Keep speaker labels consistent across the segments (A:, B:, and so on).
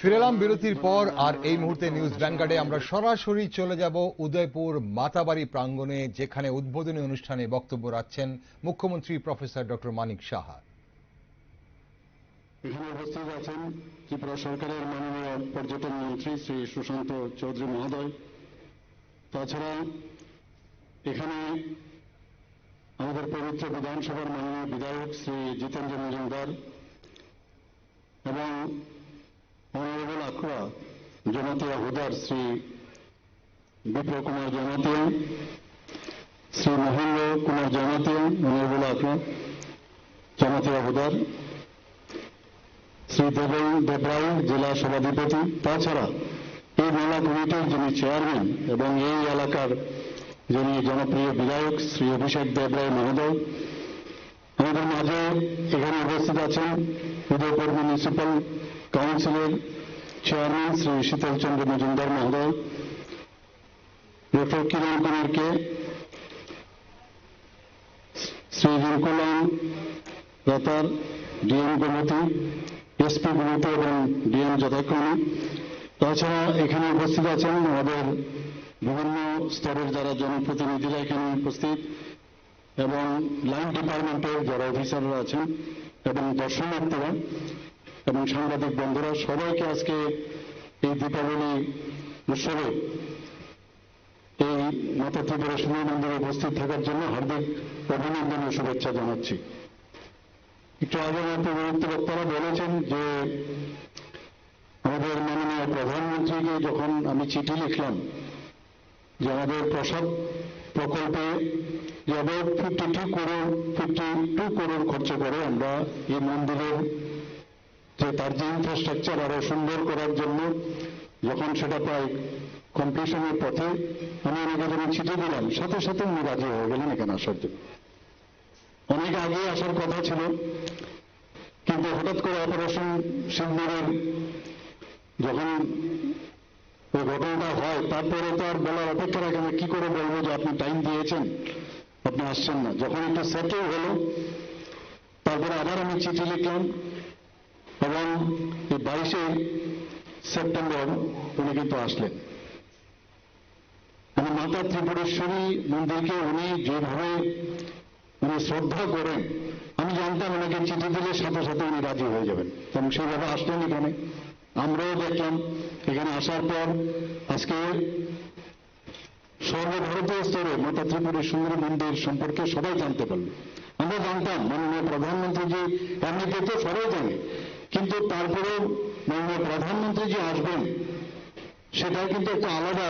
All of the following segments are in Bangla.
A: ফিরেলাম বিরতির পর, আর এই মুহূর্তে নিউজ ভ্যানগার্ডে আমরা সরাসরি চলে যাব উদয়পুর মাতাবাড়ি প্রাঙ্গণে, যেখানে উদ্বোধনী অনুষ্ঠানে বক্তব্য রাখছেন মুখ্যমন্ত্রী প্রফেসর ডক্টর মানিক সাহা।
B: এখানে উপস্থিত আছেন ত্রিপুরা সরকারের মাননীয় পর্যটন মন্ত্রী শ্রী সুশান্ত চৌধুরী মহোদয়। তাছাড়া এখানে আমাদের পবিত্র বিধানসভার মাননীয় বিধায়ক শ্রী জিতেন্দ্র মজুমদার এবং আখড়া জমাতিয়া হুদার শ্রী বিপ্র কুমার জমাতিয়া শ্রী মহেন্দ্র কুমার জমাতিয়া অনারেবল আখড়া জমাতিয়া হুদার, শ্রী দেবল দেবরাই জেলা সভাধিপতি। তাছাড়া এই মেলা কমিটির যিনি চেয়ারম্যান এবং এই এলাকার যিনি জনপ্রিয় বিধায়ক শ্রী অভিষেক দেবরায় মহোদয়, আমাদের মাঝে এখানে উপস্থিত আছেন উদয়পুর মিউনিসিপ্যাল কাউন্সিলের চেয়ারম্যান শ্রী শীতল চন্দ্র মজুমদার মহোদয়, ডক্টর কিরণ কুমারকে, শ্রী রিঙ্কুলাম রতার ডিএম গোমতী, এসপি গোমতী এবং ডিএম যথাক্রমে তাছাড়া এখানে উপস্থিত আছেন আমাদের বিভিন্ন স্তরের যারা জনপ্রতিনিধিরা এখানে উপস্থিত এবং লাইন ডিপার্টমেন্টের যারা অফিসাররা আছেন এবং দর্শনার্থীরা এবং সাংবাদিক বন্ধুরা, সবাইকে আজকে এই দীপাবলি উৎসবে এই মাতা ত্রিপুরা সুন্দর মন্দিরে উপস্থিত থাকার জন্য হার্দিক অভিনন্দন ও শুভেচ্ছা জানাচ্ছি। একটু আগে আমাদের উপযুক্ত বক্তারা বলেছেন যে, আমাদের মাননীয় প্রধানমন্ত্রীকে যখন আমি চিঠি লিখলাম যে আমাদের প্রসাদ প্রকল্পে যে about fifty two crore fifty two crore খরচ করে আমরা এই মন্দিরের যে তার যে ইনফ্রাস্ট্রাকচার আরও সুন্দর করার জন্য যখন সেটা প্রায় কমপ্লিশনের পথে, আমি ওনাকে যখন চিঠি দিলাম, সাথে সাথে উনি রাজি হয়ে গেলেন এখানে আসার জন্য। অনেক আগে আসার কথা ছিল, কিন্তু হঠাৎ করে অপারেশন সিন্দুরের যখন ওই ঘটনাটা হয়, তারপরে তো আর বলার অপেক্ষা রাখে কি করে বলব যে আপনি টাইম দিয়েছেন, আপনি আসছেন না। যখন একটু সেটেল হলো, তারপরে আবার আমি চিঠি লিখলাম এই বাইশে সেপ্টেম্বর উনি কিন্তু আসলেন। আমি মাতা ত্রিপুরেশ্বরী মন্দিরকে উনি যেভাবে উনি শ্রদ্ধা করেন, আমি জানতাম ওনাকে চিঠি দিলে সাথে সাথে উনি রাজি হয়ে যাবেন। এবং সেইভাবে আসলেন এখানে। আমরাও দেখলাম, এখানে আসার পর আজকে সর্বভারতীয় স্তরে মাতা ত্রিপুরের সুন্দর মন্দির সম্পর্কে সবাই জানতে পারল। আমরা জানতাম, মাননীয় প্রধানমন্ত্রীজি, এমনিতে তো সবাই জানে কিন্তু তারপরেও মাননীয় প্রধানমন্ত্রী যে আসবেন সেটা কিন্তু একটা আলাদা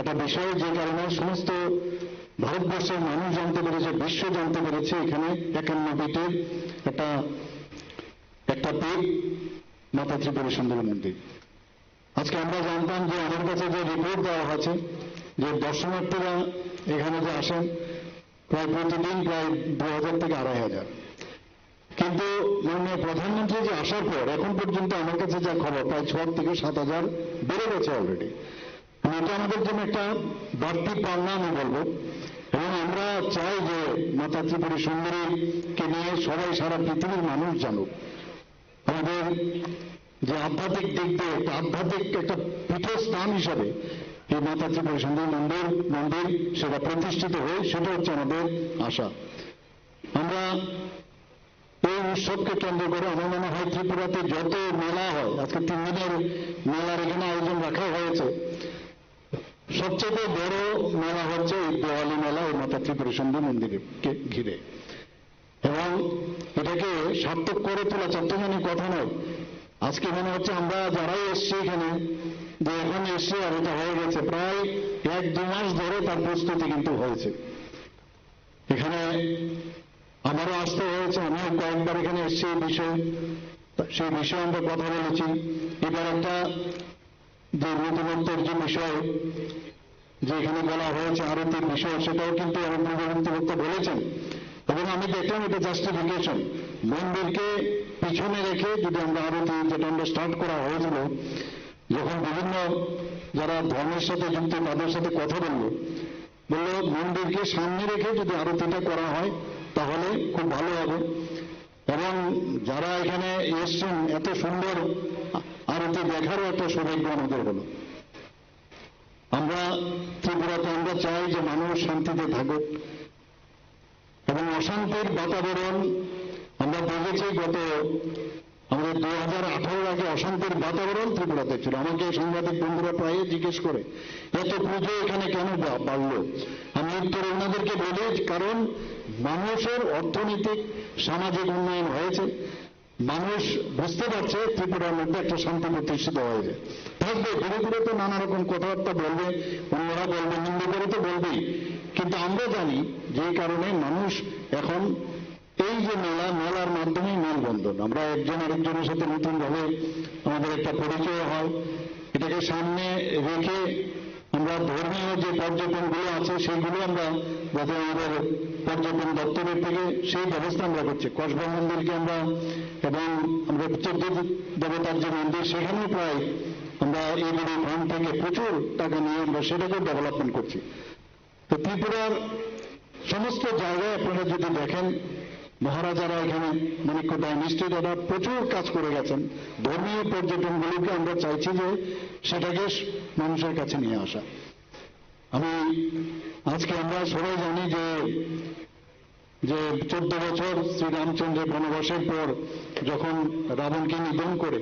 B: একটা বিষয় যে কারণে সমস্ত ভারতবর্ষের মানুষ জানতে পেরেছে, বিশ্ব জানতে পেরেছে এখানে একান্ন ফিটের একটা একটা পেট মাতা ত্রিপুরা সুন্দরী মন্দির। আজকে আমরা জানতাম যে আমার কাছে যে রিপোর্ট দেওয়া হয়েছে, যে দর্শনার্থীরা এখানে যে আসেন, প্রায় প্রতিদিন প্রায় দু হাজার থেকে আড়াই হাজার। কিন্তু মাননীয় প্রধানমন্ত্রী যে আসার পর এখন পর্যন্ত আমার কাছে যা খবর, প্রায় ছ থেকে সাত হাজার বেড়ে গেছে অলরেডি এটা আমাদের জন্য একটা বাড়তি পাওনা আমি বলব। এবং আমরা চাই যে মাতা ত্রিপুরী সুন্দরীকে নিয়ে সবাই, সারা পৃথিবীর মানুষ জানুক। আমাদের যে আধ্যাত্মিক দিক দিয়ে একটা আধ্যাত্মিক একটা পীঠস্থান হিসাবে এই মাতা ত্রিপুরী সুন্দরী মন্দির মন্দির সেটা প্রতিষ্ঠিত হয়ে, সেটা হচ্ছে আমাদের আশা। আমরা এই উৎসবকে কেন্দ্র করে আমার মনে হয় ত্রিপুরাতে যত মেলা হয়, আজকে তিন দিনের মেলার এখানে আয়োজন রাখা হয়েছে, সবচেয়ে বড় মেলা হচ্ছে এই দেওয়ালি মেলা এই মাতা ত্রিপুরা সুন্দর মন্দিরকে ঘিরে। এবং এটাকে সার্থক করে তোলা চারটে কথা নয়। আজকে মনে হচ্ছে আমরা যারাই এসছি এখানে, যে এখন এসছি আর এটা হয়ে গেছে, প্রায় এক দু মাস ধরে তার প্রস্তুতি কিন্তু হয়েছে। এখানে আমারও আসতে হয়েছে, আমিও কয়েকবার এখানে এসছি এই বিষয়ে। সেই বিষয়ে আমরা কথা বলেছি। এবার একটা যে নতুনত্বের যে বিষয়, যে এখানে বলা হয়েছে আরতির বিষয়, সেটাও কিন্তু আমার পূর্ববর্তী বলেছেন। এবং আমি দেখলাম এটা জাস্টিফিকেশন মন্দিরকে পিছনে রেখে যদি আমরা আরতি যেটা আমরা স্টার্ট করা হয়েছিল, যখন বিভিন্ন যারা ধর্মের সাথে যুক্ত, তাদের সাথে কথা বলল বলল মন্দিরকে সামনে রেখে যদি আরতিটা করা হয় তাহলে খুব ভালো হবে। এবং যারা এখানে এসছেন, এত সুন্দর আরতি দেখারও একটা সৌভাগ্য আমাদের হলো। আমরা ত্রিপুরাতে, আমরা চাই যে মানুষ শান্তিতে থাকুক। এবং অশান্তির বাতাবরণ আমরা দেখেছি গত আমাদের দু হাজার আঠারোর আগে অশান্তির বাতাবরণ ত্রিপুরাতে ছিল। আমাকে সাংবাদিক বন্ধুরা প্রায় জিজ্ঞেস করে, এত পুজো এখানে কেন বাড়লো? আমি উত্তরে ওনাদেরকে বলি, কারণ মানুষের অর্থনৈতিক, সামাজিক উন্নয়ন হয়েছে। মানুষ বুঝতে পারছে ত্রিপুরার মধ্যে একটা শান্তি প্রতিষ্ঠিত হয়েছে। থাকবে, ঘুরে ঘুরে তো নানা রকম কথাবার্তা বলবে, অন্যরা বলবে, নিন্দে করে তো বলবেই। কিন্তু আমরা জানি যে কারণে মানুষ এখন এই যে মেলা, মেলার মাধ্যমেই মেলবন্ধন আমরা একজন আরেকজনের সাথে নতুন ভাবে আমাদের একটা পরিচয় হয়। এটাকে সামনে রেখে আমরা ধর্মীয় যে পর্যটনগুলো আছে সেইগুলো আমরা যাতে আমাদের পর্যটন দপ্তরের থেকে সেই ব্যবস্থা আমরা করছি। কসবা মন্দিরকে আমরা এবং আমরা চোদ্দ দেবতার যে মন্দির, সেখানেও প্রায় আমরা এই ফান্ড থেকে প্রচুর টাকা নিয়ে আমরা সেটাকেও ডেভেলপমেন্ট করছি। তো ত্রিপুরার সমস্ত জায়গায় আপনারা যদি দেখেন মহারাজারা এখানে মানিক্যটায় নিশ্চয়ই তারা প্রচুর কাজ করে গেছেন। ধর্মীয় পর্যটনগুলোকে আমরা চাইছি যে সেটাকে মানুষের কাছে নিয়ে আসা। আমি আজকে আমরা সবাই জানি যে যে চোদ্দ বছর শ্রীরামচন্দ্রের বনবাসের পর যখন রাবণকে নিধন করে,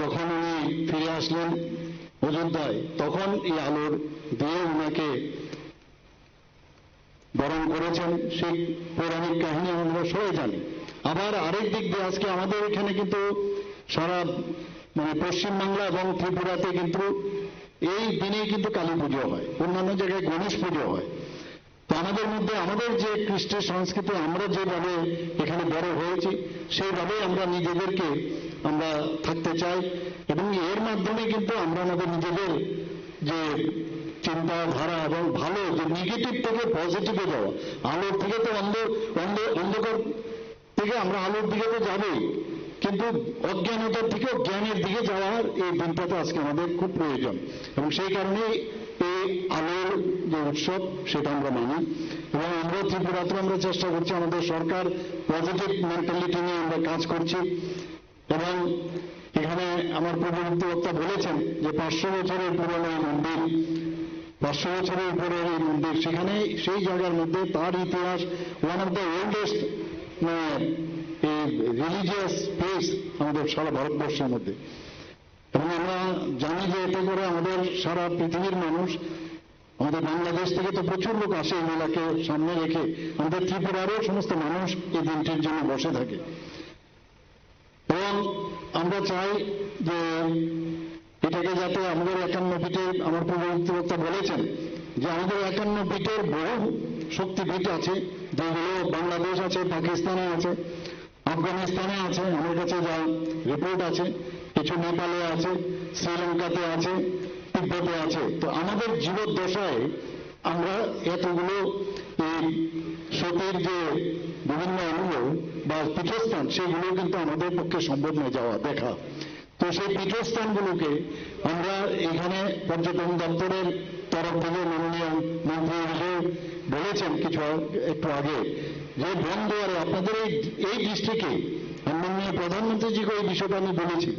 B: যখন উনি ফিরে আসলেন অযোধ্যায়, তখন এই আলোর দিয়ে উনাকে বরণ করেছেন সেই পৌরাণিক কাহিনী আমরা সবাই জানি। আবার আরেক দিক দিয়ে আজকে আমাদের এখানে কিন্তু সারা মানে পশ্চিমবাংলা এবং ত্রিপুরাতে কিন্তু এই দিনে কিন্তু কালী পুজো হয়, অন্যান্য জায়গায় গণেশ পুজো হয়। তো আমাদের মধ্যে, আমাদের যে কৃষ্টি সংস্কৃতি, আমরা যেভাবে এখানে বড় হয়েছি, সেইভাবেই আমরা নিজেদেরকে আমরা থাকতে চাই এবং এর মাধ্যমে কিন্তু আমরা আমাদের নিজেদের যে চিন্তাধারা এবং ভালো যে নেগেটিভ থেকে পজিটিভে যাওয়া। আলোর থেকে তো অন্ধ অন্ধ, অন্ধকার থেকে আমরা আলোর দিকে তো যাবেই। কিন্তু অজ্ঞানতার থেকেও জ্ঞানের দিকে যাওয়ার এই দিনটাতে আজকে আমাদের খুব প্রয়োজন। এবং সেই কারণেই এই আলোর যে উৎসব, সেটা আমরা মানি। এবং আমরা ত্রিপুরাতে আমরা চেষ্টা করছি, আমাদের সরকার পজিটিভ মেন্টালিটি নিয়ে আমরা কাজ করছি। এবং এখানে আমার পূর্ববর্তী বক্তা বলেছেন যে পাঁচশো বছরের পুরনো মন্দির পাঁচশো বছরের উপরের এই মন্দির সেখানে সেই জায়গার মধ্যে তার ইতিহাস one of the oldest religious place আমাদের সারা ভারতবর্ষের মধ্যে। এবং আমরা জানি যে এতে করে আমাদের সারা পৃথিবীর মানুষ, আমাদের বাংলাদেশ থেকে তো প্রচুর লোক আসে এই মেলাকে সামনে রেখে। আমাদের ত্রিপুরারও সমস্ত মানুষ এই দিনটির জন্য বসে থাকে। এবং আমরা চাই যে এটাকে যাতে আমাদের একান্ন পিঠে আমার পূর্ববর্তী বলেছেন যে আমাদের একান্ন পিঠের বহু শক্তিপীঠ আছে। যেগুলো বাংলাদেশ আছে, পাকিস্তানে আছে, আফগানিস্তানে আছে, আমার কাছে যা রিপোর্ট আছে, কিছু নেপালে আছে, শ্রীলঙ্কাতে আছে, তিব্বতে আছে। তো আমাদের জীবদ্দশায় আমরা এতগুলো এই সতীর যে বিভিন্ন অঙ্গ বা পীঠস্থান, সেগুলো কিন্তু আমাদের পক্ষে সম্ভব নয় যাওয়া, দেখা। তো সেই পীঠস্থানগুলোকে আমরা এখানে পর্যটন দপ্তরের তরফ থেকে মাননীয় মন্ত্রী বলেছেন কিছু একটু আগে, যে বনদুয়ারে আপনাদের এই এই ডিস্ট্রিক্টে মাননীয় প্রধানমন্ত্রীজিকে এই বিষয়টা আমি বলেছি,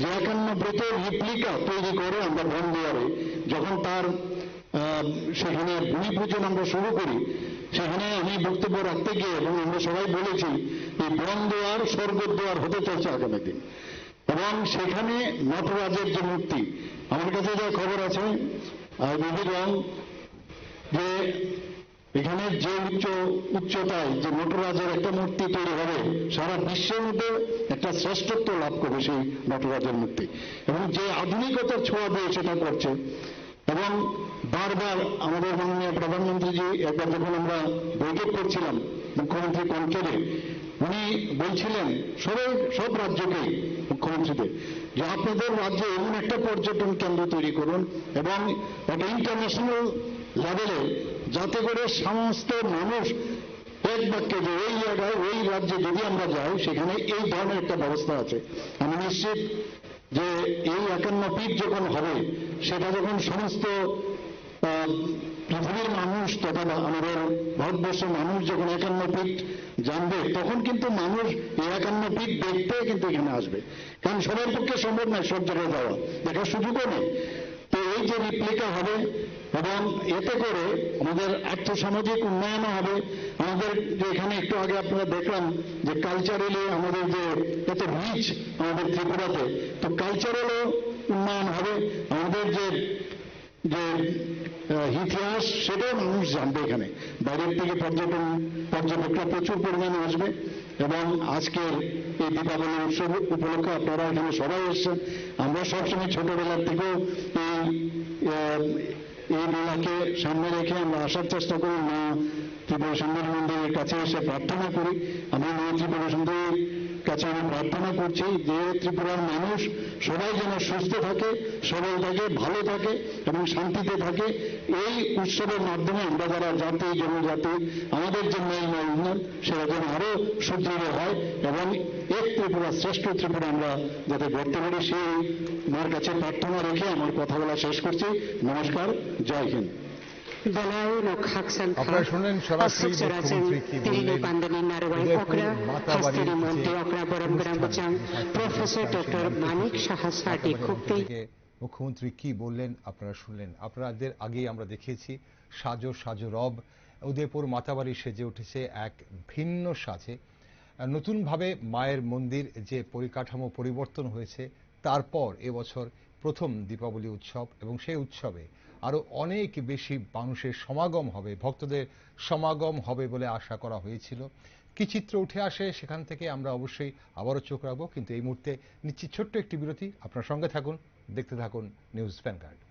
B: যে একান্ন ব্রেতের রিপ্লিকা তৈরি করে আমরা বনদুয়ারে যখন তার সেখানে ভূমি পূজন আমরা শুরু করি, সেখানে আমি বক্তব্য রাখতে গিয়ে এবং আমরা সবাই বলেছি, এই বনদুয়ার স্বর্গদ্বার হতে চলছে আগামী দিন। এবং সেখানে নটরাজের যে মূর্তি, আমার কাছে যা খবর আছে রং যে এখানে যে উচ্চ, উচ্চতায় যে নটরাজের একটা মূর্তি তৈরি হবে, সারা বিশ্বের মধ্যে একটা শ্রেষ্ঠত্ব লাভ করবে সেই নটরাজের মূর্তি। এবং যে আধুনিকতার ছোঁয়া দিয়ে সেটা করছে, এবং বারবার আমাদের মাননীয় প্রধানমন্ত্রীজি, একবার যখন আমরা বৈঠক করছিলাম মুখ্যমন্ত্রী কনকেলে উনি বলছিলেন, সবাই, সব রাজ্যকেই মুখ্যমন্ত্রীদের যে আপনাদের রাজ্যে এমন একটা পর্যটন কেন্দ্র তৈরি করুন এবং একটা ইন্টারন্যাশনাল লেভেলে যাতে করে সমস্ত মানুষ এক বাক্যে যে ওই জায়গায় ওই রাজ্যে যদি আমরা যাই, সেখানে এই ধরনের একটা ব্যবস্থা আছে। আমি নিশ্চিত যে এই একান্ন পীঠ যখন হবে, সেটা যখন সমস্ত পৃথিবীর মানুষ তথা আমাদের ভারতবর্ষের মানুষ যখন একান্ন ফিট জানবে, তখন কিন্তু মানুষ এই একান্ন ফিট দেখতে কিন্তু এখানে আসবে। কারণ সবার পক্ষে সম্ভব নয় সব জায়গায় যাওয়া। দেখার সুযোগও নেই। তো এই যে রিপ্লিকা হবে, এবং এতে করে আমাদের আর্থসামাজিক উন্নয়নও হবে। আমাদের যে এখানে একটু আগে আপনারা দেখলাম যে কালচারালি আমাদের যে এত রিচ আমাদের ত্রিপুরাতে, তো কালচারালও উন্নয়ন হবে। আমাদের যে যে ইতিহাস সেটাও মানুষ জানবে এখানে। বাইরের থেকে পর্যটন, পর্যটকরা প্রচুর পরিমাণে আসবে এবং আজকের এই দীপাবলি উৎসব উপলক্ষে আপনারা এখানে সবাই এসছেন। আমরা সবসময় ছোটবেলার থেকেও এই এই মেলাকে সামনে রেখে আমরা আসার চেষ্টা করি। মা ত্রিপুরা সুন্দরী মন্দিরের কাছে এসে প্রার্থনা করি। আমি মা ত্রিপুরা সুন্দরীর কাছে আমি প্রার্থনা করছি যে ত্রিপুরার মানুষ সবাই যেন সুস্থ থাকে সবল থাকে ভালো থাকে এবং শান্তিতে থাকে। এই উৎসবের মাধ্যমে আমরা যারা জাতি, জনজাতি, আমাদের যে মেল উন্নয়ন সেটা যেন আরও সুদৃঢ় হয় এবং এক ত্রিপুরা, শ্রেষ্ঠ ত্রিপুরা আমরা যাতে গড়তে পারি, সেই মার কাছে প্রার্থনা রেখে আমার কথা বলা শেষ করছি। নমস্কার, জয় হিন্দ।
A: আপনারা শুনলেন সরাসরি মুখ্যমন্ত্রী কি বললেন? মাতাবাড়ির মুখ্যমন্ত্রী কি বললেন? আপনারা শুনলেন। আপনাদের আগেই আমরা দেখিয়েছি সাজো সাজো রব উদয়পুর মাতাবাড়ি সেজে উঠেছে এক ভিন্ন সাজে। নতুনভাবে মায়ের মন্দির যে পরিকাঠামো পরিবর্তন হয়েছে তারপর এবছর প্রথম দীপাবলি উৎসব এবং সেই উৎসবে আরও অনেক বেশি মানুষের সমাগম হবে, ভক্তদের সমাগম হবে বলে আশা করা হয়েছিল। কি চিত্র উঠে আসে সেখান থেকে আমরা অবশ্যই আবারও চোখ রাখব। কিন্তু এই মুহূর্তে নিচ্ছি ছোট্ট একটি বিরতি। আপনার সঙ্গে থাকুন, দেখতে থাকুন নিউজ ভ্যানগার্ড।